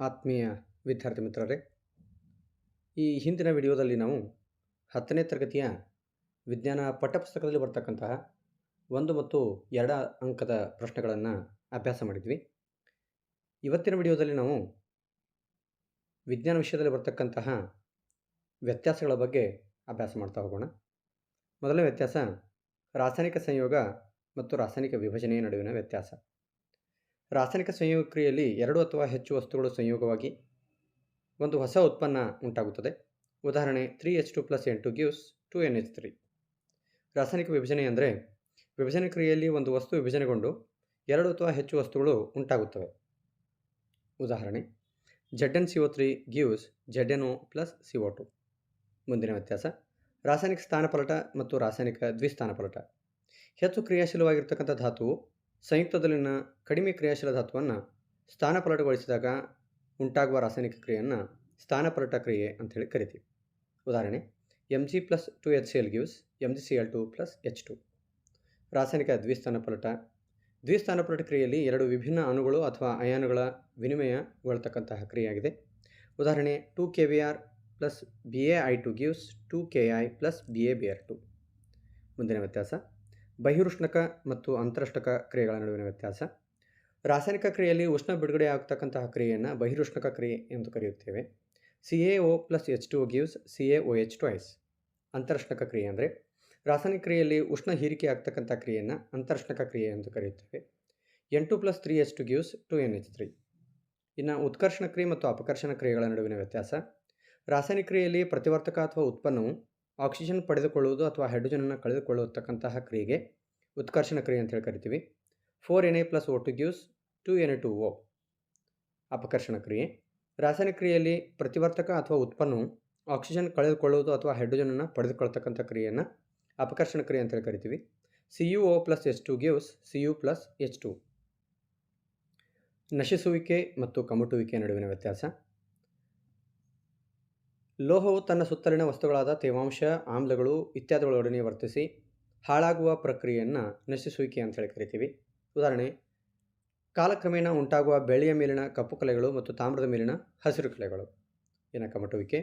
ಆತ್ಮೀಯ ವಿದ್ಯಾರ್ಥಿ ಮಿತ್ರರೇ, ಈ ಹಿಂದಿನ ವಿಡಿಯೋದಲ್ಲಿ ನಾವು ಹತ್ತನೇ ತರಗತಿಯ ವಿಜ್ಞಾನ ಪಠ್ಯಪುಸ್ತಕದಲ್ಲಿ ಬರ್ತಕ್ಕಂತಹ ಒಂದು ಮತ್ತು ಎರಡ ಅಂಕದ ಪ್ರಶ್ನೆಗಳನ್ನು ಅಭ್ಯಾಸ ಮಾಡಿದ್ವಿ. ಇವತ್ತಿನ ವಿಡಿಯೋದಲ್ಲಿ ನಾವು ವಿಜ್ಞಾನ ವಿಷಯದಲ್ಲಿ ಬರ್ತಕ್ಕಂತಹ ವ್ಯತ್ಯಾಸಗಳ ಬಗ್ಗೆ ಅಭ್ಯಾಸ ಮಾಡ್ತಾ ಹೋಗೋಣ. ಮೊದಲನೇ ವ್ಯತ್ಯಾಸ, ರಾಸಾಯನಿಕ ಸಂಯೋಗ ಮತ್ತು ರಾಸಾಯನಿಕ ವಿಭಜನೆಯ ನಡುವಿನ ವ್ಯತ್ಯಾಸ. ರಾಸಾಯನಿಕ ಸಂಯೋಗ ಕ್ರಿಯೆಯಲ್ಲಿ ಎರಡು ಅಥವಾ ಹೆಚ್ಚು ವಸ್ತುಗಳು ಸಂಯೋಗವಾಗಿ ಒಂದು ಹೊಸ ಉತ್ಪನ್ನ ಉಂಟಾಗುತ್ತದೆ. ಉದಾಹರಣೆ ತ್ರೀ ಎಚ್ ಟು ಪ್ಲಸ್ ಎಂಟು two gives two N H three ರಾಸಾಯನಿಕ ವಿಭಜನೆ ಅಂದರೆ ವಿಭಜನೆ ಕ್ರಿಯೆಯಲ್ಲಿ ಒಂದು ವಸ್ತು ವಿಭಜನೆಗೊಂಡು ಎರಡು ಅಥವಾ ಹೆಚ್ಚು ವಸ್ತುಗಳು ಉಂಟಾಗುತ್ತವೆ. ಉದಾಹರಣೆ Z N C O three gives Z N O plus C O two ಮುಂದಿನ ವ್ಯತ್ಯಾಸ ರಾಸಾಯನಿಕ ಸ್ಥಾನಪಲಟ ಮತ್ತು ರಾಸಾಯನಿಕ ದ್ವಿಸ್ಥಾನಪಲಟ. ಹೆಚ್ಚು ಕ್ರಿಯಾಶೀಲವಾಗಿರ್ತಕ್ಕಂಥ ಧಾತುವು ಸಂಯುಕ್ತದಲ್ಲಿನ ಕಡಿಮೆ ಕ್ರಿಯಾಶೀಲ ಧಾತುವನ್ನು ಸ್ಥಾನಪಲಟಗೊಳಿಸಿದಾಗ ಉಂಟಾಗುವ ರಾಸಾಯನಿಕ ಕ್ರಿಯೆಯನ್ನು ಸ್ಥಾನಪಲಟ ಕ್ರಿಯೆ ಅಂತೇಳಿ ಕರಿತೀವಿ. ಉದಾಹರಣೆ M G plus two H C L gives M G C L two plus H two ರಾಸಾಯನಿಕ ದ್ವಿಸ್ಥಾನಪಲಟ ದ್ವಿಸ್ಥಾನಪಲಟ ಕ್ರಿಯೆಯಲ್ಲಿ ಎರಡು ವಿಭಿನ್ನ ಅಣುಗಳು ಅಥವಾ ಅಯಾನುಗಳ ವಿನಿಮಯಗೊಳ್ತಕ್ಕಂತಹ ಕ್ರಿಯೆಯಾಗಿದೆ. ಉದಾಹರಣೆ two K B R plus B A I two gives two K I plus B A B R two ಮುಂದಿನ ವ್ಯತ್ಯಾಸ ಬಹಿರುಷ್ಣಕ ಮತ್ತು ಅಂತರಷ್ಟಕ ಕ್ರಿಯೆಗಳ ನಡುವಿನ ವ್ಯತ್ಯಾಸ. ರಾಸಾಯನಿಕ ಕ್ರಿಯೆಯಲ್ಲಿ ಉಷ್ಣ ಬಿಡುಗಡೆ ಆಗ್ತಕ್ಕಂತಹ ಕ್ರಿಯೆಯನ್ನು ಬಹಿರುಷ್ಣಕ ಕ್ರಿಯೆ ಎಂದು ಕರೆಯುತ್ತೇವೆ. C A O plus H two gives C A O H twice ಅಂತರಷ್ಣಕ ಕ್ರಿಯೆ ಅಂದರೆ ರಾಸಾಯನಿಕ ಕ್ರಿಯೆಯಲ್ಲಿ ಉಷ್ಣ ಹೀರಿಕೆ ಆಗ್ತಕ್ಕಂಥ ಕ್ರಿಯೆಯನ್ನು ಅಂತರಷ್ಣಕ ಕ್ರಿಯೆ ಎಂದು ಕರೆಯುತ್ತೇವೆ. N two plus three H two gives two N H three ಇನ್ನು ಉತ್ಕರ್ಷಣ ಕ್ರಿಯೆ ಮತ್ತು ಅಪಕರ್ಷಣ ಕ್ರಿಯೆಗಳ ನಡುವಿನ ವ್ಯತ್ಯಾಸ. ರಾಸಾಯನಿಕ ಕ್ರಿಯೆಯಲ್ಲಿ ಪ್ರತಿವರ್ತಕ ಅಥವಾ ಉತ್ಪನ್ನವು ಆಕ್ಸಿಜನ್ ಪಡೆದುಕೊಳ್ಳುವುದು ಅಥವಾ ಹೈಡ್ರೋಜನನ್ನು ಕಳೆದುಕೊಳ್ಳತಕ್ಕಂತಹ ಕ್ರಿಯೆಗೆ ಉತ್ಕರ್ಷಣ ಕ್ರಿಯೆ ಅಂತೇಳಿ ಕರಿತೀವಿ. Four N A plus O two gives two N A two O ಅಪಕರ್ಷಣ ಕ್ರಿಯೆ. ರಾಸಾಯನಿಕ ಕ್ರಿಯೆಯಲ್ಲಿ ಪ್ರತಿವರ್ತಕ ಅಥವಾ ಉತ್ಪನ್ನವು ಆಕ್ಸಿಜನ್ ಕಳೆದುಕೊಳ್ಳುವುದು ಅಥವಾ ಹೈಡ್ರೋಜನನ್ನು ಪಡೆದುಕೊಳ್ತಕ್ಕಂಥ ಕ್ರಿಯೆಯನ್ನು ಅಪಕರ್ಷಣ ಕ್ರಿಯೆ ಅಂತೇಳಿ ಕರಿತೀವಿ. C U O plus H two gives C U plus H two ನಶಿಸುವಿಕೆ ಮತ್ತು ಕಮಟುವಿಕೆ ನಡುವಿನ ವ್ಯತ್ಯಾಸ. ಲೋಹವು ತನ್ನ ಸುತ್ತಲಿನ ವಸ್ತುಗಳಾದ ತೇವಾಂಶ, ಆಮ್ಲಗಳು ಇತ್ಯಾದಿಗಳೊಡನೆ ವರ್ತಿಸಿ ಹಾಳಾಗುವ ಪ್ರಕ್ರಿಯೆಯನ್ನು ನಶಿಸುವಿಕೆ ಅಂತ ಹೇಳಿ ಕರಿತೀವಿ. ಉದಾಹರಣೆ, ಕಾಲಕ್ರಮೇಣ ಉಂಟಾಗುವ ಬೆಳೆಯ ಮೇಲಿನ ಕಪ್ಪು ಕಲೆಗಳು ಮತ್ತು ತಾಮ್ರದ ಮೇಲಿನ ಹಸಿರು ಕಲೆಗಳು. ಏನ ಕಮಟುವಿಕೆ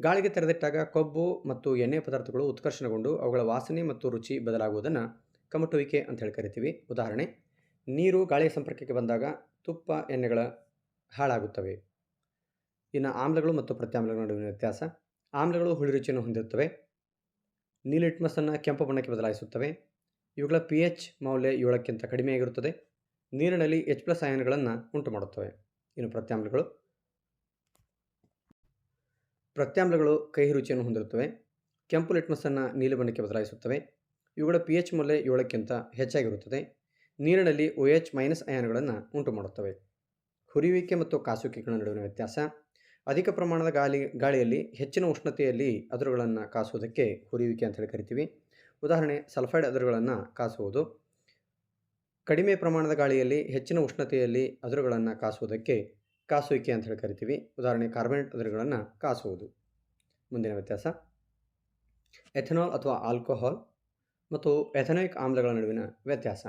ಗಾಳಿಗೆ ತೆರೆದಿಟ್ಟಾಗ ಕೊಬ್ಬು ಮತ್ತು ಎಣ್ಣೆ ಪದಾರ್ಥಗಳು ಉತ್ಕರ್ಷಣಗೊಂಡು ಅವುಗಳ ವಾಸನೆ ಮತ್ತು ರುಚಿ ಬದಲಾಗುವುದನ್ನು ಕಮಟುವಿಕೆ ಅಂತ ಹೇಳಿ ಕರಿತೀವಿ. ಉದಾಹರಣೆ, ನೀರು ಗಾಳಿಯ ಸಂಪರ್ಕಕ್ಕೆ ಬಂದಾಗ ತುಪ್ಪ ಎಣ್ಣೆಗಳ ಹಾಳಾಗುತ್ತವೆ. ಇನ್ನು ಆಮ್ಲಗಳು ಮತ್ತು ಪ್ರತ್ಯಾಮ್ಲಗಳ ನಡುವಿನ ವ್ಯತ್ಯಾಸ. ಆಮ್ಲಗಳು ಹುಳಿ ರುಚಿಯನ್ನು ಹೊಂದಿರುತ್ತವೆ. ನೀಲಿಟ್ಮಸನ್ನು ಕೆಂಪು ಬಣ್ಣಕ್ಕೆ ಬದಲಾಯಿಸುತ್ತವೆ. ಇವುಗಳ ಪಿ ಎಚ್ ಮೌಲ್ಯ ಏಳಕ್ಕಿಂತ ಕಡಿಮೆಯಾಗಿರುತ್ತದೆ. ನೀರಿನಲ್ಲಿ ಎಚ್ ಪ್ಲಸ್ ಅಯಾನ್ಗಳನ್ನು ಉಂಟು ಮಾಡುತ್ತವೆ ಇನ್ನು ಪ್ರತ್ಯಾಮ್ಲಗಳು. ಪ್ರತ್ಯಾಮ್ಲಗಳು ಕಹಿ ರುಚಿಯನ್ನು ಹೊಂದಿರುತ್ತವೆ. ಕೆಂಪು ಲಿಟ್ಮಸನ್ನು ನೀಲಿ ಬಣ್ಣಕ್ಕೆ ಬದಲಾಯಿಸುತ್ತವೆ. ಇವುಗಳ ಪಿ ಎಚ್ ಮೌಲ್ಯ ಏಳಕ್ಕಿಂತ ಹೆಚ್ಚಾಗಿರುತ್ತದೆ. ನೀರಿನಲ್ಲಿ ಒ ಎಚ್ ಮೈನಸ್ ಅಯಾನ್ಗಳನ್ನು ಉಂಟು ಮಾಡುತ್ತವೆ ಹುರಿಯುವಿಕೆ ಮತ್ತು ಕಾಸುವಿಕೆಗಳ ನಡುವಿನ ವ್ಯತ್ಯಾಸ. ಅಧಿಕ ಪ್ರಮಾಣದ ಗಾಳಿ ಗಾಳಿಯಲ್ಲಿ ಹೆಚ್ಚಿನ ಉಷ್ಣತೆಯಲ್ಲಿ ಅದರುಗಳನ್ನು ಕಾಸುವುದಕ್ಕೆ ಹುರಿಯುವಿಕೆ ಅಂತ ಹೇಳಿ ಕರಿತೀವಿ. ಉದಾಹರಣೆ, ಸಲ್ಫೈಡ್ ಅದರುಗಳನ್ನು ಕಾಸುವುದು. ಕಡಿಮೆ ಪ್ರಮಾಣದ ಗಾಳಿಯಲ್ಲಿ ಹೆಚ್ಚಿನ ಉಷ್ಣತೆಯಲ್ಲಿ ಅದರುಗಳನ್ನು ಕಾಸುವುದಕ್ಕೆ ಕಾಸುವಿಕೆ ಅಂತ ಹೇಳಿ ಕರಿತೀವಿ. ಉದಾಹರಣೆ, ಕಾರ್ಬನೇಟ್ ಅದರುಗಳನ್ನು ಕಾಸುವುದು. ಮುಂದಿನ ವ್ಯತ್ಯಾಸ. ಎಥೆನಾಲ್ ಅಥವಾ ಆಲ್ಕೋಹಾಲ್ ಮತ್ತು ಎಥೆನಾಯಿಕ್ ಆಮ್ಲಗಳ ನಡುವಿನ ವ್ಯತ್ಯಾಸ.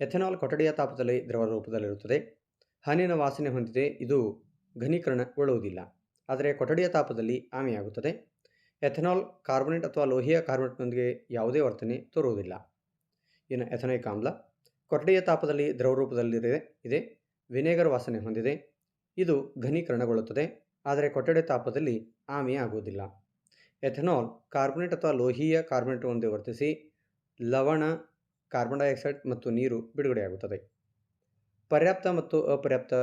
ಎಥೆನಾಲ್ ಕೊಠಡಿಯ ತಾಪದಲ್ಲಿ, ದ್ರವ ರೂಪದಲ್ಲಿರುತ್ತದೆ. ಹನಿನ ವಾಸನೆ ಹೊಂದಿದೆ. ಇದು ಘನೀಕರಣಗೊಳ್ಳುವುದಿಲ್ಲ ಆದರೆ ಕೊಠಡಿಯ ತಾಪದಲ್ಲಿ ಆಮೆಯಾಗುತ್ತದೆ. ಎಥೆನಾಲ್ ಕಾರ್ಬೊನೇಟ್ ಅಥವಾ ಲೋಹಿಯ ಕಾರ್ಬೊನೇಟ್ನೊಂದಿಗೆ ಯಾವುದೇ ವರ್ತನೆ ತೋರುವುದಿಲ್ಲ. ಇನ್ನು ಎಥನೈಕ್ ಆಮ್ಲ ಕೊಠಡಿಯ ತಾಪದಲ್ಲಿ ದ್ರವ ರೂಪದಲ್ಲಿದೆ, ಇದೆ. ವಿನೆಗರ್ ವಾಸನೆ ಹೊಂದಿದೆ. ಇದು ಘನೀಕರಣಗೊಳ್ಳುತ್ತದೆ. ಆದರೆ ಕೊಠಡಿಯ ತಾಪದಲ್ಲಿ ಆಮೆಯಾಗುವುದಿಲ್ಲ. ಎಥೆನಾಲ್ ಕಾರ್ಬೊನೇಟ್ ಅಥವಾ ಲೋಹೀಯ ಕಾರ್ಬೊನೇಟ್ ವರ್ತಿಸಿ ಲವಣ, ಕಾರ್ಬನ್ ಡೈಆಕ್ಸೈಡ್ ಮತ್ತು ನೀರು ಬಿಡುಗಡೆಯಾಗುತ್ತದೆ. ಪರ್ಯಾಪ್ತ ಮತ್ತು ಅಪರ್ಯಾಪ್ತ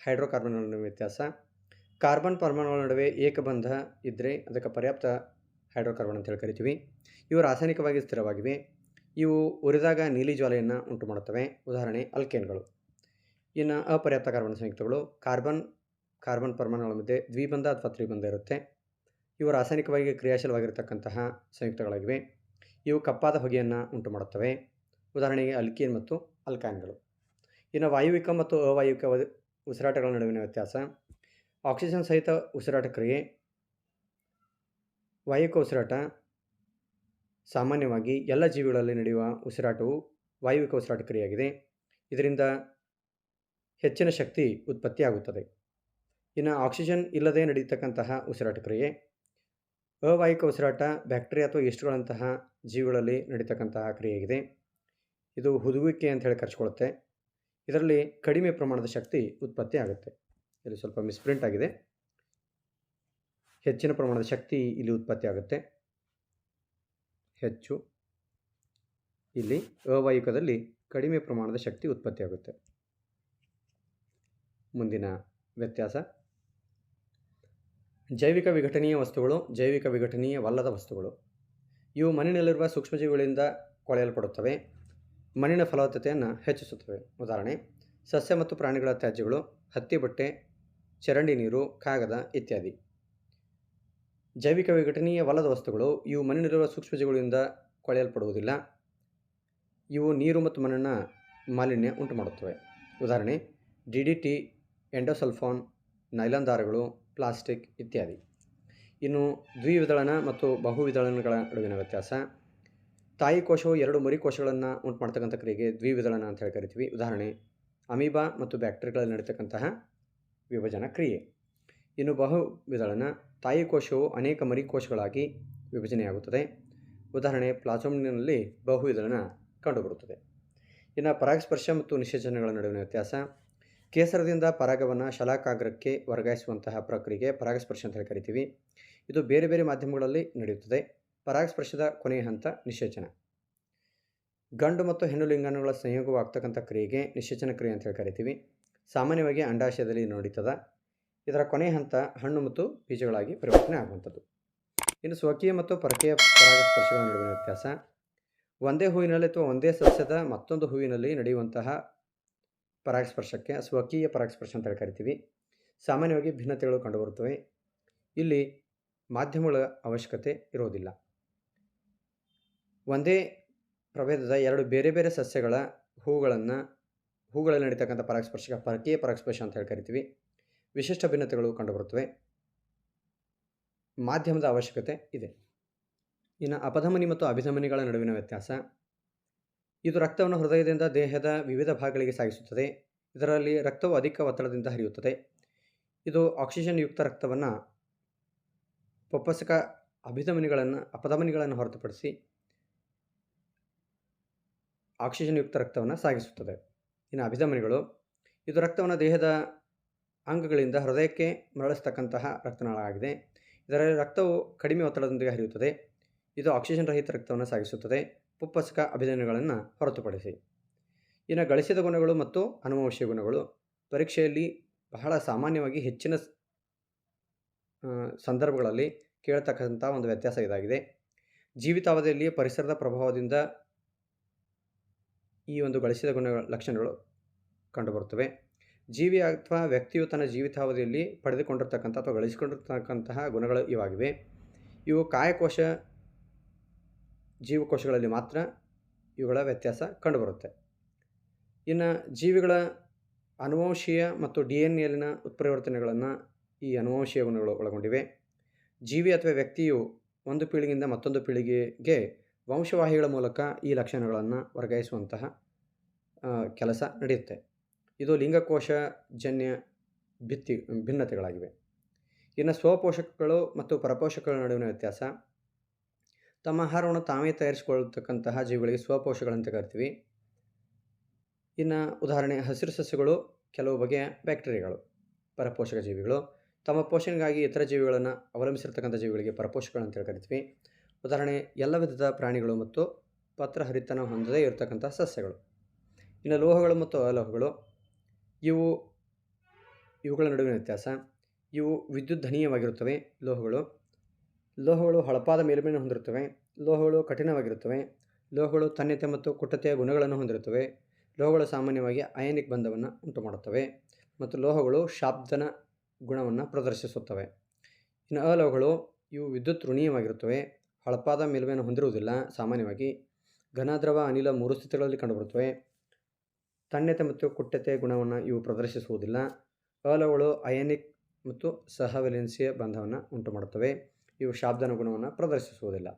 ಹೈಡ್ರೋಕಾರ್ಬನ್ಗಳ ವ್ಯತ್ಯಾಸ. ಕಾರ್ಬನ್ ಪರಮಾಣುಗಳ ನಡುವೆ ಏಕಬಂಧ ಇದ್ದರೆ ಅದಕ್ಕೆ ಪರ್ಯಾಪ್ತ ಹೈಡ್ರೋಕಾರ್ಬನ್ ಅಂತ ಹೇಳಿ ಕರಿತೀವಿ. ಇವು ರಾಸಾಯನಿಕವಾಗಿ ಸ್ಥಿರವಾಗಿವೆ. ಇವು ಉರಿದಾಗ ನೀಲಿ ಜ್ವಾಲೆಯನ್ನು ಉಂಟು ಮಾಡುತ್ತವೆ. ಉದಾಹರಣೆ ಅಲ್ಕೇನ್ಗಳು. ಇನ್ನು ಅಪರ್ಯಾಪ್ತ ಕಾರ್ಬನ್ ಸಂಯುಕ್ತಗಳು ಕಾರ್ಬನ್ ಕಾರ್ಬನ್ ಪರಮಾಣುಗಳ ಮಧ್ಯೆ ದ್ವಿಬಂಧ ಅಥವಾ ತ್ರಿಬಂಧ ಇರುತ್ತೆ. ಇವು ರಾಸಾಯನಿಕವಾಗಿ ಕ್ರಿಯಾಶೀಲವಾಗಿರತಕ್ಕಂತಹ ಸಂಯುಕ್ತಗಳಾಗಿವೆ. ಇವು ಕಪ್ಪಾದ ಹೊಗೆಯನ್ನು ಉಂಟು ಮಾಡುತ್ತವೆ. ಉದಾಹರಣೆಗೆ ಅಲ್ಕೀನ್ ಮತ್ತು ಅಲ್ಕಾನ್ಗಳು. ಇನ್ನು ವಾಯುವಿಕ ಮತ್ತು ಅವಾಯುವಿಕ ಉಸಿರಾಟಗಳ ನಡುವಿನ ವ್ಯತ್ಯಾಸ. ಆಕ್ಸಿಜನ್ ಸಹಿತ ಉಸಿರಾಟ ಕ್ರಿಯೆ. ವಾಯುಕ ಉಸಿರಾಟ. ಸಾಮಾನ್ಯವಾಗಿ ಎಲ್ಲ ಜೀವಿಗಳಲ್ಲಿ ನಡೆಯುವ ಉಸಿರಾಟವು ವಾಯುವಿಕ ಉಸಿರಾಟ ಕ್ರಿಯೆಯಾಗಿದೆ. ಇದರಿಂದ ಹೆಚ್ಚಿನ ಶಕ್ತಿ ಉತ್ಪತ್ತಿಯಾಗುತ್ತದೆ. ಇನ್ನು ಆಕ್ಸಿಜನ್ ಇಲ್ಲದೆ ನಡೆಯತಕ್ಕಂತಹ ಉಸಿರಾಟ ಕ್ರಿಯೆ. ಅವಾಯುಕ ಉಸಿರಾಟ, ಬ್ಯಾಕ್ಟೀರಿಯಾ ಅಥವಾ ಈಸ್ಟ್ಗಳಂತಹ ಜೀವಿಗಳಲ್ಲಿ ನಡೀತಕ್ಕಂತಹ ಕ್ರಿಯೆಯಾಗಿದೆ. ಇದು ಹುದುವಿಕೆ ಅಂತ ಹೇಳಿ ಕರೆಸ್ಕೊಳ್ಳುತ್ತೆ. ಇದರಲ್ಲಿ ಕಡಿಮೆ ಪ್ರಮಾಣದ ಶಕ್ತಿ ಉತ್ಪತ್ತಿ ಆಗುತ್ತೆ. ಇಲ್ಲಿ ಸ್ವಲ್ಪ ಮಿಸ್ಪ್ರಿಂಟ್ ಆಗಿದೆ. ಹೆಚ್ಚಿನ ಪ್ರಮಾಣದ ಶಕ್ತಿ ಇಲ್ಲಿ ಉತ್ಪತ್ತಿ ಆಗುತ್ತೆ. ಹೆಚ್ಚು. ಇಲ್ಲಿ ಅವಾಯುಕದಲ್ಲಿ ಕಡಿಮೆ ಪ್ರಮಾಣದ ಶಕ್ತಿ ಉತ್ಪತ್ತಿಯಾಗುತ್ತೆ ಮುಂದಿನ ವ್ಯತ್ಯಾಸ. ಜೈವಿಕ ವಿಘಟನೀಯ ವಸ್ತುಗಳು ಜೈವಿಕ ವಿಘಟನೀಯವಲ್ಲದ ವಸ್ತುಗಳು. ಇವು ಮಣ್ಣಿನಲ್ಲಿರುವ ಸೂಕ್ಷ್ಮಜೀವಿಗಳಿಂದ ಕೊಳೆಯಲ್ಪಡುತ್ತವೆ. ಮಣ್ಣಿನ ಫಲವತ್ತತೆಯನ್ನು ಹೆಚ್ಚಿಸುತ್ತವೆ. ಉದಾಹರಣೆ, ಸಸ್ಯ ಮತ್ತು ಪ್ರಾಣಿಗಳ ತ್ಯಾಜ್ಯಗಳು, ಹತ್ತಿ ಬಟ್ಟೆ, ಚರಂಡಿ ನೀರು, ಕಾಗದ ಇತ್ಯಾದಿ. ಜೈವಿಕ ವಿಘಟನೀಯವಲ್ಲದ ವಸ್ತುಗಳು, ಇವು ಮಣ್ಣಿನಲ್ಲಿರುವ ಸೂಕ್ಷ್ಮಜೀವಿಗಳಿಂದ ಕೊಳೆಯಲ್ಪಡುವುದಿಲ್ಲ. ಇವು ನೀರು ಮತ್ತು ಮಣ್ಣನ್ನು ಮಾಲಿನ್ಯ ಉಂಟು ಮಾಡುತ್ತವೆ ಉದಾಹರಣೆ, D D T, endosulfan, nylon ದಾರಗಳು, plastic ಇತ್ಯಾದಿ. ಇನ್ನು ದ್ವಿವಿದಳನ ಮತ್ತು ಬಹುವಿದಳನಗಳ ನಡುವಿನ ವ್ಯತ್ಯಾಸ ತಾಯಿ ಕೋಶವು ಎರಡು ಮರಿ ಕೋಶಗಳನ್ನು ಉಂಟು ಮಾಡ್ತಕ್ಕಂಥ ಕ್ರಿಯೆಗೆ ದ್ವಿವಿದಳನ ಅಂತ ಹೇಳಿ ಕರಿತೀವಿ. ಉದಾಹರಣೆ, ಅಮೀಬಾ ಮತ್ತು ಬ್ಯಾಕ್ಟೀರಿಯಾಗಳಲ್ಲಿ ನಡೀತಕ್ಕಂತಹ ವಿಭಜನ ಕ್ರಿಯೆ. ಇನ್ನು ಬಹು ವಿದಳನ ತಾಯಿ ಕೋಶವು ಅನೇಕ ಮರಿ ಕೋಶಗಳಾಗಿ ವಿಭಜನೆಯಾಗುತ್ತದೆ. ಉದಾಹರಣೆ, ಪ್ಲಾಸೋಮ್ನಿನಲ್ಲಿ ಬಹುವಿದಳನ ಕಂಡುಬರುತ್ತದೆ. ಇನ್ನು ಪರಾಗಸ್ಪರ್ಶ ಮತ್ತು ನಿಷೇಚನಗಳ ನಡುವಿನ ವ್ಯತ್ಯಾಸ, ಕೇಸರದಿಂದ ಪರಾಗವನ್ನು ಶಲಾಕಾಗ್ರಕ್ಕೆ ವರ್ಗಾಯಿಸುವಂತಹ ಪ್ರಕ್ರಿಯೆಗೆ ಪರಾಗಸ್ಪರ್ಶ ಅಂತ ಹೇಳಿ ಕರಿತೀವಿ. ಇದು ಬೇರೆ ಬೇರೆ ಮಾಧ್ಯಮಗಳಲ್ಲಿ ನಡೆಯುತ್ತದೆ. ಪರಾಗಸ್ಪರ್ಶದ ಕೊನೆಯ ಹಂತ ನಿಷೇಚನ. ಗಂಡು ಮತ್ತು ಹೆಣ್ಣು ಲಿಂಗಾಣುಗಳ ಸಂಯೋಗವಾಗ್ತಕ್ಕಂಥ ಕ್ರಿಯೆಗೆ ನಿಷೇಚನ ಕ್ರಿಯೆ ಅಂತ ಹೇಳಿ ಕರಿತೀವಿ. ಸಾಮಾನ್ಯವಾಗಿ ಅಂಡಾಶಯದಲ್ಲಿ ನೋಡಿತದ. ಇದರ ಕೊನೆಯ ಹಂತ ಹಣ್ಣು ಮತ್ತು ಬೀಜಗಳಾಗಿ ಪರಿವರ್ತನೆ ಆಗುವಂಥದ್ದು. ಇನ್ನು ಸ್ವಕೀಯ ಮತ್ತು ಪರಕೀಯ ಪರಾಗಸ್ಪರ್ಶಗಳ ನಡುವಿನ ವ್ಯತ್ಯಾಸ. ಒಂದೇ ಹೂವಿನಲ್ಲಿ ಅಥವಾ ಒಂದೇ ಸಸ್ಯದ ಮತ್ತೊಂದು ಹೂವಿನಲ್ಲಿ ನಡೆಯುವಂತಹ ಪರಾಗಸ್ಪರ್ಶಕ್ಕೆ ಸ್ವಕೀಯ ಪರಾಗಸ್ಪರ್ಶ ಅಂತ ಹೇಳಿ ಕರಿತೀವಿ. ಸಾಮಾನ್ಯವಾಗಿ ಭಿನ್ನತೆಗಳು ಕಂಡುಬರುತ್ತವೆ. ಇಲ್ಲಿ ಮಾಧ್ಯಮಗಳ ಅವಶ್ಯಕತೆ ಇರೋದಿಲ್ಲ. ಒಂದೇ ಪ್ರಭೇದದ ಎರಡು ಬೇರೆ ಬೇರೆ ಸಸ್ಯಗಳ ಹೂಗಳನ್ನು, ಹೂಗಳಲ್ಲಿ ನಡೀತಕ್ಕಂಥ ಪರಾಗಸ್ಪರ್ಶಕ್ಕೆ ಪರಕೀಯ ಪರಾಗಸ್ಪರ್ಶ ಅಂತ ಹೇಳಿ ಕರಿತೀವಿ. ವಿಶಿಷ್ಟ ಭಿನ್ನತೆಗಳು ಕಂಡುಬರುತ್ತವೆ. ಮಾಧ್ಯಮದ ಅವಶ್ಯಕತೆ ಇದೆ. ಇನ್ನು ಅಪಧಮನಿ ಮತ್ತು ಅಭಿಧಮನಿಗಳ ನಡುವಿನ ವ್ಯತ್ಯಾಸ. ಇದು ರಕ್ತವನ್ನು ಹೃದಯದಿಂದ ದೇಹದ ವಿವಿಧ ಭಾಗಗಳಿಗೆ ಸಾಗಿಸುತ್ತದೆ. ಇದರಲ್ಲಿ ರಕ್ತವು ಅಧಿಕ ಒತ್ತಡದಿಂದ ಹರಿಯುತ್ತದೆ. ಇದು ಆಕ್ಸಿಜನ್ ಯುಕ್ತ ರಕ್ತವನ್ನು, ಪೊಪ್ಪಸಕ ಅಭಿಧಮನಿಗಳನ್ನು, ಅಪಧಮನಿಗಳನ್ನು ಹೊರತುಪಡಿಸಿ ಆಕ್ಸಿಜನ್ ಯುಕ್ತ ರಕ್ತವನ್ನು ಸಾಗಿಸುತ್ತದೆ. ಇನ್ನು ಅಭಿಧಮನಿಗಳು, ಇದು ರಕ್ತವನ್ನು ದೇಹದ ಅಂಗಗಳಿಂದ ಹೃದಯಕ್ಕೆ ಮರಳಿಸ್ತಕ್ಕಂತಹ ರಕ್ತನಾಳ ಆಗಿದೆ ಇದರಲ್ಲಿ ರಕ್ತವು ಕಡಿಮೆ ಒತ್ತಡದೊಂದಿಗೆ ಹರಿಯುತ್ತದೆ. ಇದು ಆಕ್ಸಿಜನ್ ರಹಿತ ರಕ್ತವನ್ನು ಸಾಗಿಸುತ್ತದೆ. ಪುಪ್ಪಸಕ ಅಭಿಧಮನಿಗಳನ್ನು ಹೊರತುಪಡಿಸಿ. ಇನ್ನು ಗಳಿಸಿದ ಗುಣಗಳು ಮತ್ತು ಅನುವಂಶೀಯ ಗುಣಗಳು, ಪರೀಕ್ಷೆಯಲ್ಲಿ ಬಹಳ ಸಾಮಾನ್ಯವಾಗಿ ಹೆಚ್ಚಿನ ಸಂದರ್ಭಗಳಲ್ಲಿ ಕೇಳತಕ್ಕಂಥ ಒಂದು ವ್ಯತ್ಯಾಸ ಇದಾಗಿದೆ. ಜೀವಿತಾವಧಿಯಲ್ಲಿ ಪರಿಸರದ ಪ್ರಭಾವದಿಂದ ಈ ಒಂದು ಗಳಿಸಿದ ಗುಣ ಲಕ್ಷಣಗಳು ಕಂಡುಬರುತ್ತವೆ. ಜೀವಿ ಅಥವಾ ವ್ಯಕ್ತಿಯು ತನ್ನ ಜೀವಿತಾವಧಿಯಲ್ಲಿ ಪಡೆದುಕೊಂಡಿರ್ತಕ್ಕಂಥ ಅಥವಾ ಗಳಿಸಿಕೊಂಡಿರ್ತಕ್ಕಂತಹ ಗುಣಗಳು ಇವಾಗಿವೆ. ಇವು ಕಾಯಕೋಶ ಜೀವಕೋಶಗಳಲ್ಲಿ ಮಾತ್ರ ಇವುಗಳ ವ್ಯತ್ಯಾಸ ಕಂಡುಬರುತ್ತೆ. ಇನ್ನು ಜೀವಿಗಳ ಅನುವಂಶೀಯ ಮತ್ತು ಡಿ ಎನ್ ಎಲ್ಲಿನ ಉತ್ಪರಿವರ್ತನೆಗಳನ್ನು ಈ ಅನುವಂಶೀಯ ಗುಣಗಳು ಒಳಗೊಂಡಿವೆ. ಜೀವಿ ಅಥವಾ ವ್ಯಕ್ತಿಯು ಒಂದು ಪೀಳಿಗೆಯಿಂದ ಮತ್ತೊಂದು ಪೀಳಿಗೆಗೆ ವಂಶವಾಹಿಗಳ ಮೂಲಕ ಈ ಲಕ್ಷಣಗಳನ್ನು ವರ್ಗಾಯಿಸುವಂತಹ ಕೆಲಸ ನಡೆಯುತ್ತೆ. ಇದು ಲಿಂಗಕೋಶ ಜನ್ಯ ಭಿತ್ತಿ, ಭಿನ್ನತೆಗಳಾಗಿವೆ. ಇನ್ನು ಸ್ವಪೋಷಕಗಳು ಮತ್ತು ಪರಪೋಷಕಗಳ ನಡುವಿನ ವ್ಯತ್ಯಾಸ, ತಮ್ಮ ಆಹಾರವನ್ನು ತಾವೇ ತಯಾರಿಸಿಕೊಳ್ಳತಕ್ಕಂತಹ ಜೀವಿಗಳಿಗೆ ಸ್ವಪೋಷಕಗಳಂತ ಕರಿತೀವಿ. ಇನ್ನು ಉದಾಹರಣೆ, ಹಸಿರು ಸಸ್ಯಗಳು, ಕೆಲವು ಬಗೆಯ ಬ್ಯಾಕ್ಟೀರಿಯಾಗಳು, ಪರಪೋಷಕ ಜೀವಿಗಳು. ತಮ್ಮ ಪೋಷಣೆಗಾಗಿ ಇತರ ಜೀವಿಗಳನ್ನು ಅವಲಂಬಿಸಿರ್ತಕ್ಕಂಥ ಜೀವಿಗಳಿಗೆ ಪರಪೋಷಕಗಳು ಅಂತ ಕರಿತೀವಿ. ಉದಾಹರಣೆ, ಎಲ್ಲ ವಿಧದ ಪ್ರಾಣಿಗಳು ಮತ್ತು ಪತ್ರ ಹರಿತನ ಹೊಂದದೇ ಇರತಕ್ಕಂಥ ಸಸ್ಯಗಳು. ಇನ್ನು ಲೋಹಗಳು ಮತ್ತು ಅಲೋಹಗಳು, ಇವು ಇವುಗಳ ನಡುವಿನ ವ್ಯತ್ಯಾಸ. ಇವು ವಿದ್ಯುತ್ ಧನೀಯವಾಗಿರುತ್ತವೆ ಲೋಹಗಳು. ಲೋಹಗಳು ಹಳಪಾದ ಮೇಲ್ಮೈನ ಹೊಂದಿರುತ್ತವೆ, ಲೋಹಗಳು ಕಠಿಣವಾಗಿರುತ್ತವೆ, ಲೋಹಗಳು ತನ್ಯತೆ ಮತ್ತು ಕುಟ್ಟತೆಯ ಗುಣಗಳನ್ನು ಹೊಂದಿರುತ್ತವೆ, ಲೋಹಗಳು ಸಾಮಾನ್ಯವಾಗಿ ಅಯನಿಕ್ ಬಂಧವನ್ನು ಉಂಟು ಮಾಡುತ್ತವೆ ಮತ್ತು ಲೋಹಗಳು ಶಾಬ್ದನ ಗುಣವನ್ನು ಪ್ರದರ್ಶಿಸುತ್ತವೆ. ಇನ್ನು ಅಲೋಹಗಳು, ಇವು ವಿದ್ಯುತ್ ಋಣೀಯವಾಗಿರುತ್ತವೆ ಹೊಳಪಾದ ಮೇಲ್ಮೈಯನ್ನು ಹೊಂದಿರುವುದಿಲ್ಲ. ಸಾಮಾನ್ಯವಾಗಿ ಘನ ದ್ರವ ಅನಿಲ ಮೂರು ಸ್ಥಿತಿಗಳಲ್ಲಿ ಕಂಡುಬರುತ್ತವೆ. ತಣ್ಣತೆ ಮತ್ತು ಕುಟ್ಟತೆ ಗುಣವನ್ನು ಇವು ಪ್ರದರ್ಶಿಸುವುದಿಲ್ಲ. ಅಲವುಗಳು ಅಯನಿಕ್ ಮತ್ತು ಸಹವೆಲೆನ್ಸಿಯ ಬಂಧವನ್ನು ಉಂಟು ಮಾಡುತ್ತವೆ ಇವು ಶಾಬ್ದನ ಗುಣವನ್ನು ಪ್ರದರ್ಶಿಸುವುದಿಲ್ಲ.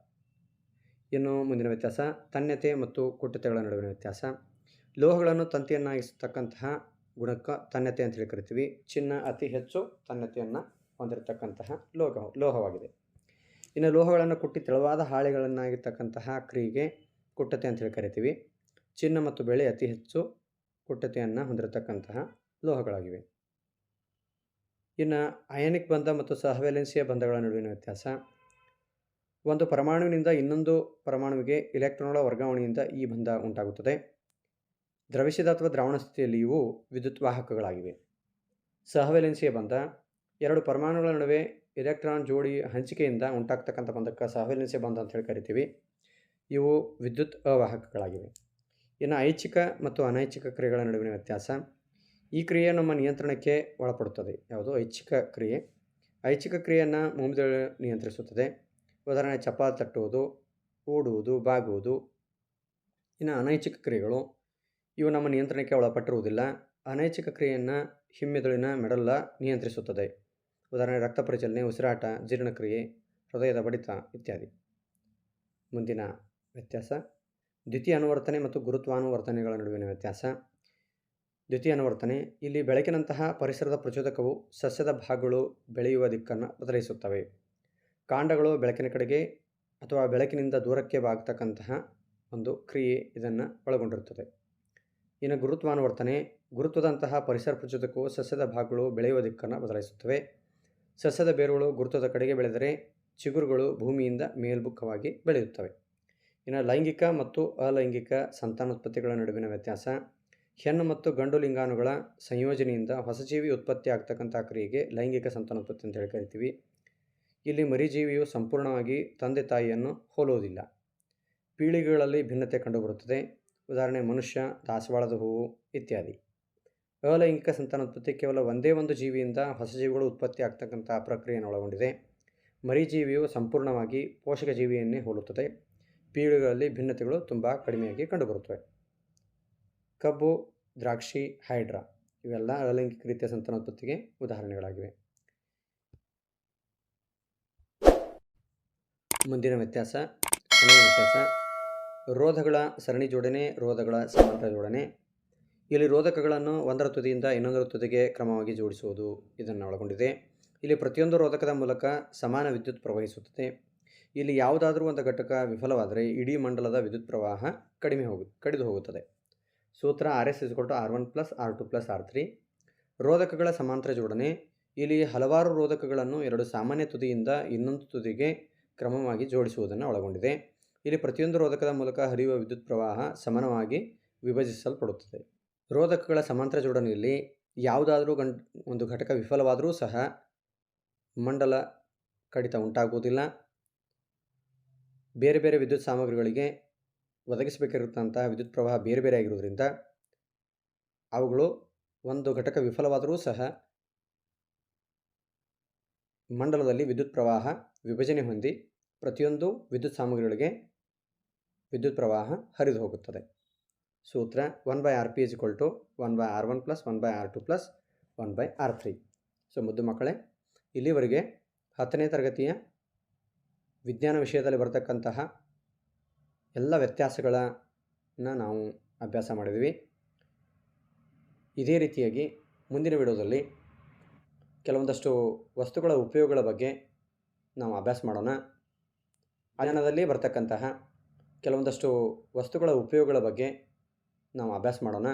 ಇನ್ನು ಮುಂದಿನ ವ್ಯತ್ಯಾಸ ತನ್ಯತೆ ಮತ್ತು ಕುಟ್ಟತೆಗಳ ನಡುವಿನ ವ್ಯತ್ಯಾಸ. ಲೋಹಗಳನ್ನು ತಂತಿಯನ್ನಾಗಿಸತಕ್ಕಂತಹ ಗುಣಕ್ಕೆ ತನ್ಯತೆ ಅಂತೇಳಿ ಕರಿತೀವಿ. ಚಿನ್ನ ಅತಿ ಹೆಚ್ಚು ತನ್ನತೆಯನ್ನು ಹೊಂದಿರತಕ್ಕಂತಹ ಲೋಹ ಲೋಹವಾಗಿದೆ. ಇನ್ನು ಲೋಹಗಳನ್ನು ಕುಟ್ಟಿ ತೆಳುವಾದ ಹಾಳೆಗಳನ್ನಾಗಿರ್ತಕ್ಕಂತಹ ಕ್ರಿಯೆಗೆ ಕುಟ್ಟತೆ ಅಂತೇಳಿ ಕರಿತೀವಿ. ಚಿನ್ನ ಮತ್ತು ಬೆಳೆ ಅತಿ ಹೆಚ್ಚು ಕುಟ್ಟತೆಯನ್ನು ಹೊಂದಿರತಕ್ಕಂತಹ ಲೋಹಗಳಾಗಿವೆ. ಇನ್ನು ಅಯನಿಕ್ ಬಂಧ ಮತ್ತು ಸಹವೆಲೆನ್ಸಿಯ ಬಂಧಗಳ ನಡುವಿನ ವ್ಯತ್ಯಾಸ. ಒಂದು ಪರಮಾಣುವಿನಿಂದ ಇನ್ನೊಂದು ಪರಮಾಣುವಿಗೆ ಇಲೆಕ್ಟ್ರಾನ್ಗಳ ವರ್ಗಾವಣೆಯಿಂದ ಈ ಬಂಧ ಉಂಟಾಗುತ್ತದೆ. ದ್ರವಿಸಿದ ಅಥವಾ ದ್ರಾವಣ ಸ್ಥಿತಿಯಲ್ಲಿ ಇವು ವಿದ್ಯುತ್ ವಾಹಕಗಳಾಗಿವೆ ಸಹವೆಲೆನ್ಸಿಯ ಬಂಧ ಎರಡು ಪರಮಾಣುಗಳ ನಡುವೆ ಇಲೆಕ್ಟ್ರಾನ್ ಜೋಡಿ ಹಂಚಿಕೆಯಿಂದ ಉಂಟಾಗ್ತಕ್ಕಂಥ ಬಂಧಕ್ಕೆ ಸಹವೆಲೆನ್ಸಿಯ ಬಂಧ ಅಂತ ಹೇಳಿ ಕರಿತೀವಿ. ಇವು ವಿದ್ಯುತ್ ಅವಾಹಕಗಳಾಗಿವೆ. ಇನ್ನು ಐಚ್ಛಿಕ ಮತ್ತು ಅನೈಚ್ಛಿಕ ಕ್ರಿಯೆಗಳ ನಡುವಿನ ವ್ಯತ್ಯಾಸ. ಈ ಕ್ರಿಯೆ ನಮ್ಮ ನಿಯಂತ್ರಣಕ್ಕೆ ಒಳಪಡುತ್ತದೆ. ಯಾವುದು? ಐಚ್ಛಿಕ ಕ್ರಿಯೆ. ಐಚ್ಛಿಕ ಕ್ರಿಯೆಯನ್ನು ಮೂಮಿದಳು ನಿಯಂತ್ರಿಸುತ್ತದೆ. ಉದಾಹರಣೆ ಚಪಾಲ್ ತಟ್ಟುವುದು, ಓಡುವುದು, ಬಾಗುವುದು. ಇನ್ನು ಅನೈಚ್ಛಿಕ ಕ್ರಿಯೆಗಳು. ಇವು ನಮ್ಮ ನಿಯಂತ್ರಣಕ್ಕೆ ಒಳಪಟ್ಟಿರುವುದಿಲ್ಲ. ಅನೈಚ್ಛಿಕ ಕ್ರಿಯೆಯನ್ನು ಹಿಮ್ಮೆದುಳಿನ ಮೆಡಲ್ಲ ನಿಯಂತ್ರಿಸುತ್ತದೆ. ಉದಾಹರಣೆ, ರಕ್ತ ಪರಿಚಲನೆ, ಉಸಿರಾಟ, ಜೀರ್ಣಕ್ರಿಯೆ, ಹೃದಯದ ಬಡಿತ ಇತ್ಯಾದಿ. ಮುಂದಿನ ವ್ಯತ್ಯಾಸ, ದ್ವಿತೀಯ ಅನುವರ್ತನೆ ಮತ್ತು ಗುರುತ್ವಾನುವರ್ತನೆಗಳ ನಡುವಿನ ವ್ಯತ್ಯಾಸ. ದ್ವಿತೀಯ ಅನುವರ್ತನೆ, ಇಲ್ಲಿ ಬೆಳಕಿನಂತಹ ಪರಿಸರದ ಪ್ರಚೋದಕವು ಸಸ್ಯದ ಭಾಗಗಳು ಬೆಳೆಯುವ ದಿಕ್ಕನ್ನು ಬದಲಿಸುತ್ತವೆ ಕಾಂಡಗಳು ಬೆಳಕಿನ ಕಡೆಗೆ ಅಥವಾ ಬೆಳಕಿನಿಂದ ದೂರಕ್ಕೆ ಬಾಗ್ತಕ್ಕಂತಹ ಒಂದು ಕ್ರಿಯೆ ಇದನ್ನು ಒಳಗೊಂಡಿರುತ್ತದೆ. ಇನ್ನು ಗುರುತ್ವಾನುವರ್ತನೆ ಗುರುತ್ವದಂತಹ ಪರಿಸರ ಪ್ರಚೋದಕವು ಸಸ್ಯದ ಭಾಗಗಳು ಬೆಳೆಯುವ ದಿಕ್ಕನ್ನು ಬದಲಾಯಿಸುತ್ತವೆ. ಸಸ್ಯದ ಬೇರುಗಳು ಗುರುತದ ಕಡೆಗೆ ಬೆಳೆದರೆ ಚಿಗುರುಗಳು ಭೂಮಿಯಿಂದ ಮೇಲ್ಮುಖವಾಗಿ ಬೆಳೆಯುತ್ತವೆ. ಇನ್ನು ಲೈಂಗಿಕ ಮತ್ತು ಅಲೈಂಗಿಕ ಸಂತಾನೋತ್ಪತ್ತಿಗಳ ನಡುವಿನ ವ್ಯತ್ಯಾಸ. ಹೆಣ್ಣು ಮತ್ತು ಗಂಡು ಲಿಂಗಾಣುಗಳ ಸಂಯೋಜನೆಯಿಂದ ಹೊಸಜೀವಿ ಉತ್ಪತ್ತಿ ಆಗ್ತಕ್ಕಂಥ ಕ್ರಿಯೆಗೆ ಲೈಂಗಿಕ ಸಂತಾನೋತ್ಪತ್ತಿ ಅಂತ ಹೇಳಿ ಕರಿತೀವಿ ಇಲ್ಲಿ ಮರಿಜೀವಿಯು ಸಂಪೂರ್ಣವಾಗಿ ತಂದೆ ತಾಯಿಯನ್ನು ಹೋಲುವುದಿಲ್ಲ. ಪೀಳಿಗೆಗಳಲ್ಲಿ ಭಿನ್ನತೆ ಕಂಡುಬರುತ್ತದೆ. ಉದಾಹರಣೆ, ಮನುಷ್ಯ, ದಾಸವಾಳದ ಹೂವು ಇತ್ಯಾದಿ. ಅಲೈಂಗಿಕ ಸಂತಾನೋತ್ಪತ್ತಿ ಕೇವಲ ಒಂದೇ ಒಂದು ಜೀವಿಯಿಂದ ಹೊಸ ಜೀವಿಗಳು ಉತ್ಪತ್ತಿ ಆಗ್ತಕ್ಕಂಥ ಪ್ರಕ್ರಿಯೆಯನ್ನು ಒಳಗೊಂಡಿದೆ. ಮರಿಜೀವಿಯು ಸಂಪೂರ್ಣವಾಗಿ ಪೋಷಕ ಜೀವಿಯನ್ನೇ ಹೋಲುತ್ತದೆ. ಪೀಳಿಗೆಗಳಲ್ಲಿ ಭಿನ್ನತೆಗಳು ತುಂಬ ಕಡಿಮೆಯಾಗಿ ಕಂಡುಬರುತ್ತವೆ. ಕಬ್ಬು, ದ್ರಾಕ್ಷಿ, ಹೈಡ್ರಾ ಇವೆಲ್ಲ ಅಲೈಂಗಿಕ ರೀತಿಯ ಸಂತಾನೋತ್ಪತ್ತಿಗೆ ಉದಾಹರಣೆಗಳಾಗಿವೆ. ಮುಂದಿನ ವ್ಯತ್ಯಾಸ, ಕೊನೆಯ ವ್ಯತ್ಯಾಸ. ರೋಧಗಳ ಸರಣಿ ಜೋಡಣೆ ರೋಧಗಳ ಸಮಾಂತರ ಜೋಡಣೆ ಇಲ್ಲಿ ರೋಧಕಗಳನ್ನು ಒಂದರ ತುದಿಯಿಂದ ಇನ್ನೊಂದರ ತುದಿಗೆ ಕ್ರಮವಾಗಿ ಜೋಡಿಸುವುದು ಇದನ್ನು ಒಳಗೊಂಡಿದೆ. ಇಲ್ಲಿ ಪ್ರತಿಯೊಂದು ರೋಧಕದ ಮೂಲಕ ಸಮಾನ ವಿದ್ಯುತ್ ಪ್ರವಹಿಸುತ್ತದೆ. ಇಲ್ಲಿ ಯಾವುದಾದರೂ ಒಂದು ಘಟಕ ವಿಫಲವಾದರೆ ಇಡೀ ಮಂಡಲದ ವಿದ್ಯುತ್ ಪ್ರವಾಹ ಕಡಿಮೆ ಹೋಗು, ಕಡಿದು ಹೋಗುತ್ತದೆ. ಸೂತ್ರ R S ಇಸ್ಕೊಟ್ಟು R one plus R two plus R three. ರೋಧಕಗಳ ಸಮಾಂತರ ಜೋಡಣೆ, ಇಲ್ಲಿ ಹಲವಾರು ರೋಧಕಗಳನ್ನು ಎರಡು ಸಾಮಾನ್ಯ ತುದಿಯಿಂದ ಇನ್ನೊಂದು ತುದಿಗೆ ಕ್ರಮವಾಗಿ ಜೋಡಿಸುವುದನ್ನು ಒಳಗೊಂಡಿದೆ. ಇಲ್ಲಿ ಪ್ರತಿಯೊಂದು ರೋಧಕದ ಮೂಲಕ ಹರಿಯುವ ವಿದ್ಯುತ್ ಪ್ರವಾಹ ಸಮಾನವಾಗಿ ವಿಭಜಿಸಲ್ಪಡುತ್ತದೆ. ರೋಧಕಗಳ ಸಮಾಂತರ ಜೋಡಣೆಯಲ್ಲಿ ಯಾವುದಾದರೂ ಗಂಟ್ ಒಂದು ಘಟಕ ವಿಫಲವಾದರೂ ಸಹ ಮಂಡಲ ಕಡಿತ ಉಂಟಾಗುವುದಿಲ್ಲ. ಬೇರೆ ಬೇರೆ ವಿದ್ಯುತ್ ಸಾಮಗ್ರಿಗಳಿಗೆ ಒದಗಿಸಬೇಕಿರುತ್ತಂತಹ ವಿದ್ಯುತ್ ಪ್ರವಾಹ ಬೇರೆ ಬೇರೆ ಆಗಿರುವುದರಿಂದ ಅವುಗಳು ಒಂದು ಘಟಕ ವಿಫಲವಾದರೂ ಸಹ ಮಂಡಲದಲ್ಲಿ ವಿದ್ಯುತ್ ಪ್ರವಾಹ ವಿಭಜನೆ ಹೊಂದಿ ಪ್ರತಿಯೊಂದು ವಿದ್ಯುತ್ ಸಾಮಗ್ರಿಗಳಿಗೆ ವಿದ್ಯುತ್ ಪ್ರವಾಹ ಹರಿದು ಹೋಗುತ್ತದೆ. ಸೂತ್ರ one by R P is equal to one by R one plus one by R two plus one by R three so ಮುದ್ದು ಮಕ್ಕಳೇ, ಇಲ್ಲಿವರೆಗೆ ಹತ್ತನೇ ತರಗತಿಯ ವಿಜ್ಞಾನ ವಿಷಯದಲ್ಲಿ ಬರತಕ್ಕಂತಹ ಎಲ್ಲ ವ್ಯತ್ಯಾಸಗಳನ್ನು ನಾವು ಅಭ್ಯಾಸ ಮಾಡಿದ್ವಿ ಇದೇ ರೀತಿಯಾಗಿ ಮುಂದಿನ ವಿಡಿಯೋದಲ್ಲಿ ಕೆಲವೊಂದಷ್ಟು ವಸ್ತುಗಳ ಉಪಯೋಗಗಳ ಬಗ್ಗೆ ನಾವು ಅಭ್ಯಾಸ ಮಾಡೋಣ. ಅಜ್ಞಾನದಲ್ಲಿ ಬರ್ತಕ್ಕಂತಹ ಕೆಲವೊಂದಷ್ಟು ವಸ್ತುಗಳ ಉಪಯೋಗಗಳ ಬಗ್ಗೆ ನಾವು ಅಭ್ಯಾಸ ಮಾಡೋಣ.